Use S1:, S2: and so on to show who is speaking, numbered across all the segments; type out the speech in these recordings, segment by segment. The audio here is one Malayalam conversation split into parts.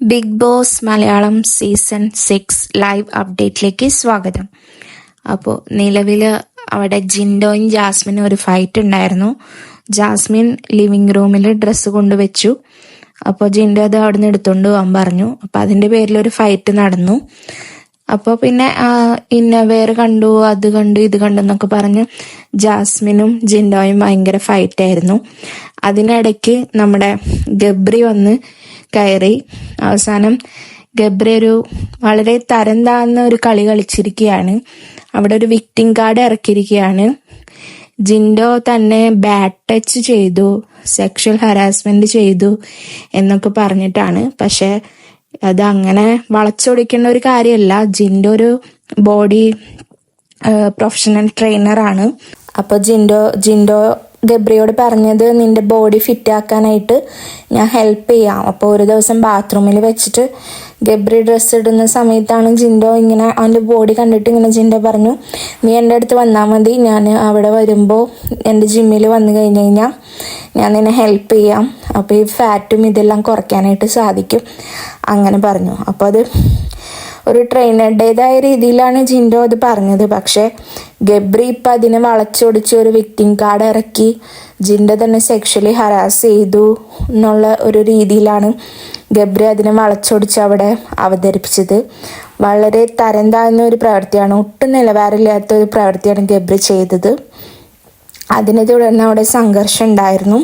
S1: Big boss Malayalam season six live അപ്ഡേറ്റിലേക്ക് സ്വാഗതം. അപ്പോൾ നിലവിൽ അവിടെ ജിൻഡോയും ജാസ്മിനും ഒരു ഫൈറ്റ് ഉണ്ടായിരുന്നു. ജാസ്മിൻ ലിവിങ് റൂമിൽ ഡ്രസ്സ് കൊണ്ടുവച്ചു. അപ്പോൾ ജിൻഡോ അത് അവിടെ നിന്ന് എടുത്തുകൊണ്ട് പോകാൻ പറഞ്ഞു. അപ്പോൾ അതിന്റെ പേരിൽ ഒരു ഫൈറ്റ് നടന്നു. അപ്പോൾ പിന്നെ ഇന്ന വേറെ കണ്ടു അത് കണ്ടു ഇത് കണ്ടു എന്നൊക്കെ പറഞ്ഞ് ജാസ്മിനും ജിൻഡോയും ഭയങ്കര ഫൈറ്റായിരുന്നു അതിനിടയ്ക്ക് നമ്മുടെ ഗബ്രി വന്ന് കയറി. അവസാനം ഗബ്രി ഒരു വളരെ തരം താഴ്ന്ന ഒരു കളി കളിച്ചിരിക്കുകയാണ്. അവിടെ ഒരു വിക്ടിം കാർഡ് ഇറക്കിയിരിക്കുകയാണ്. ജിൻഡോ തന്നെ ബാഡ് ടച്ച് ചെയ്തു സെക്ഷൽ ഹരാസ്മെന്റ് ചെയ്തു എന്നൊക്കെ പറഞ്ഞിട്ടാണ്. പക്ഷെ അത് അങ്ങനെ വളച്ചൊടിക്കേണ്ട ഒരു കാര്യമല്ല. ജിൻഡോ ഒരു ബോഡി പ്രൊഫഷണൽ ട്രെയിനറാണ് അപ്പോൾ ജിൻഡോ ജിൻഡോ ഗബ്രിയോട് പറഞ്ഞത് നിന്റെ ബോഡി ഫിറ്റ് ആക്കാനായിട്ട് ഞാൻ ഹെൽപ്പ് ചെയ്യാം. അപ്പോൾ ഒരു ദിവസം ബാത്റൂമിൽ വെച്ചിട്ട് ഗബ്രി ഡ്രസ്സ് ഇടുന്ന സമയത്താണ് ജിൻഡോ ഇങ്ങനെ അവന്റെ ബോഡി കണ്ടിട്ട് ഇങ്ങനെ ജിൻഡോ പറഞ്ഞു നീ എന്റെ അടുത്ത് വന്നാൽ മതി. ഞാൻ അവിടെ വരുമ്പോൾ എന്റെ ജിമ്മിൽ വന്നു കഴിഞ്ഞ് കഴിഞ്ഞാൽ ഞാൻ നിന്നെ ഹെൽപ്പ് ചെയ്യാം. അപ്പോൾ ഈ ഫാറ്റും ഇതെല്ലാം കുറയ്ക്കാനായിട്ട് സാധിക്കും. അങ്ങനെ പറഞ്ഞു. അപ്പോൾ അത് ഒരു ട്രെയിനറുടേതായ രീതിയിലാണ് ജിൻഡോ അത് പറഞ്ഞത്. പക്ഷേ ഗബ്രി ഇപ്പം അതിനെ വളച്ചൊടിച്ച് ഒരു വിക്ടിം കാർഡ് ഇറക്കി ജിൻഡോ തന്നെ സെക്ഷലി ഹരാസ് ചെയ്തു എന്നുള്ള ഒരു രീതിയിലാണ് ഗബ്രി അതിനെ വളച്ചൊടിച്ച് അവിടെ അവതരിപ്പിച്ചത്. വളരെ തരം താഴ്ന്ന ഒരു പ്രവൃത്തിയാണ് ഒട്ടും നിലവാരമില്ലാത്ത ഒരു പ്രവൃത്തിയാണ് ഗബ്രി ചെയ്തത്. അതിനെ തുടർന്ന് അവിടെ സംഘർഷം ഉണ്ടായിരുന്നു.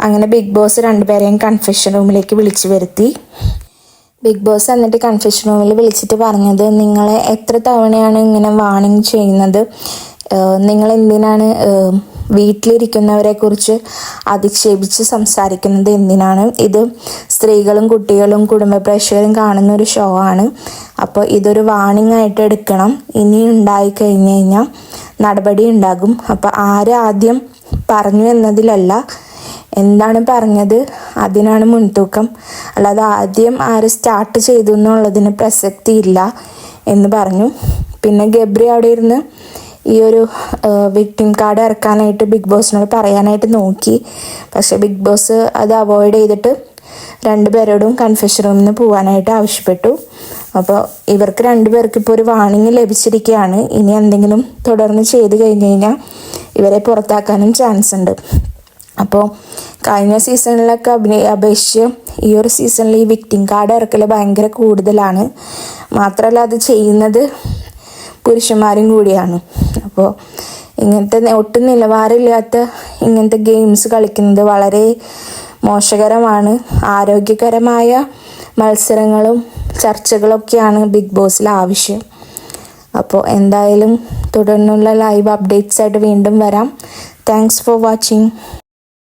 S1: അങ്ങനെ ബിഗ് ബോസ് രണ്ടുപേരെയും കൺഫെഷൻ റൂമിലേക്ക് വിളിച്ചു വരുത്തി. ബിഗ് ബോസ് എന്നിട്ട് കൺഫ്യൂഷൻ റൂമിൽ വിളിച്ചിട്ട് പറഞ്ഞത് നിങ്ങളെ എത്ര തവണയാണ് ഇങ്ങനെ വാണിംഗ് ചെയ്യുന്നത്? നിങ്ങൾ എന്തിനാണ് വീട്ടിലിരിക്കുന്നവരെ കുറിച്ച് അധിക്ഷേപിച്ച് സംസാരിക്കുന്നത്? എന്തിനാണ്? ഇത് സ്ത്രീകളും കുട്ടികളും കുടുംബ പ്രേക്ഷകരും കാണുന്ന ഒരു ഷോ ആണ്. അപ്പോൾ ഇതൊരു വാണിംഗ് ആയിട്ട് എടുക്കണം. ഇനി ഉണ്ടായി കഴിഞ്ഞു കഴിഞ്ഞാൽ നടപടി ഉണ്ടാകും. അപ്പോൾ ആര് ആദ്യം പറഞ്ഞു എന്നതിലല്ല എന്താണ് പറഞ്ഞത്? അതിനാണ് മുൻതൂക്കം. അല്ലാതെ ആദ്യം ആര് സ്റ്റാർട്ട് ചെയ്തു എന്നുള്ളതിന് പ്രസക്തി ഇല്ല എന്ന് പറഞ്ഞു. പിന്നെ ഗബ്രി അവിടെ ഇരുന്ന് ഈ ഒരു വിക്ടിം കാർഡ് ഇറക്കാനായിട്ട് ബിഗ് ബോസിനോട് പറയാനായിട്ട് നോക്കി. പക്ഷെ ബിഗ് ബോസ് അത് അവോയ്ഡ് ചെയ്തിട്ട് രണ്ടുപേരോടും കൺഫ്യൂഷൻ റൂമിൽ നിന്ന് പോകാനായിട്ട് ആവശ്യപ്പെട്ടു. അപ്പോൾ ഇവർക്ക് രണ്ടുപേർക്ക് ഇപ്പോൾ ഒരു വാണിംഗ് ലഭിച്ചിരിക്കുകയാണ് ഇനി എന്തെങ്കിലും തുടർന്ന് ചെയ്ത് കഴിഞ്ഞ് കഴിഞ്ഞാൽ ഇവരെ പുറത്താക്കാനും ചാൻസ് ഉണ്ട്. അപ്പോൾ കഴിഞ്ഞ സീസണിലൊക്കെ അഭിനയ അപേക്ഷിച്ച് ഈ ഒരു സീസണിൽ ഈ വിക്ടിം കാർഡ് ഇറക്കൽ ഭയങ്കര കൂടുതലാണ്. മാത്രമല്ല അത് ചെയ്യുന്നത് പുരുഷന്മാരും കൂടിയാണ്. അപ്പോൾ ഇങ്ങനത്തെ ഒട്ടും നിലവാരമില്ലാത്ത ഇങ്ങനത്തെ ഗെയിംസ് കളിക്കുന്നത് വളരെ മോശകരമാണ്. ആരോഗ്യകരമായ മത്സരങ്ങളും ചർച്ചകളൊക്കെയാണ് ബിഗ് ബോസിൽ ആവശ്യം. അപ്പോൾ എന്തായാലും തുടർന്നുള്ള ലൈവ് അപ്ഡേറ്റ്സ് ആയിട്ട് വീണ്ടും വരാം. Thanks for watching.